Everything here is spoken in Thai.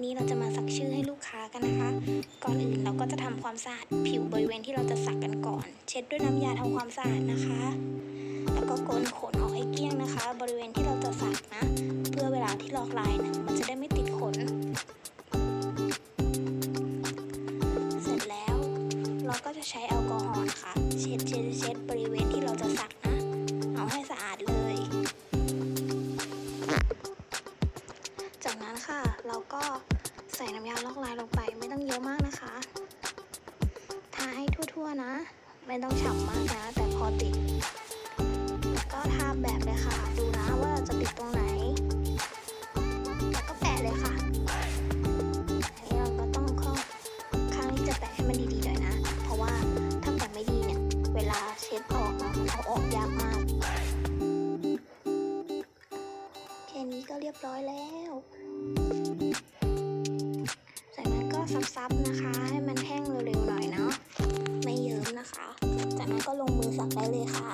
วันนี้เราจะมาสักชื่อให้ลูกค้ากันนะคะ ก่อนอื่นเราก็จะทำความสะอาดผิวบริเวณที่เราจะสักกันก่อน เช็ดด้วยน้ำยาทำความสะอาดนะคะ แล้วก็โกนขนออกให้เกลี้ยงนะคะ บริเวณที่เราจะสักนะ เพื่อเวลาที่ลอกลาย ค่ะเราก็ใส่น้ำยาลอกลายลงไปไม่ต้องเยอะมากนะคะ ทาให้ทั่วๆนะ ไม่ต้องฉ่ำมากนะ แต่พอติด แล้วก็ทาแบบเลยค่ะ ดูนะว่าจะติดตรงไหน แล้วก็แปะเลยค่ะอันนี้เราก็ต้องข้างนี้จะแปะให้มันดีๆหน่อยนะเพราะว่าถ้าแปะไม่ดีเนี่ยเวลาเช็ดออกอะมันเอาออกยาก เรียบร้อยแล้วจากนั้นก็ซับๆนะคะ ให้มันแห้งเร็วๆหน่อยเนาะไม่เยิ้มนะคะ จากนั้นก็ลงมือสักได้เลยค่ะ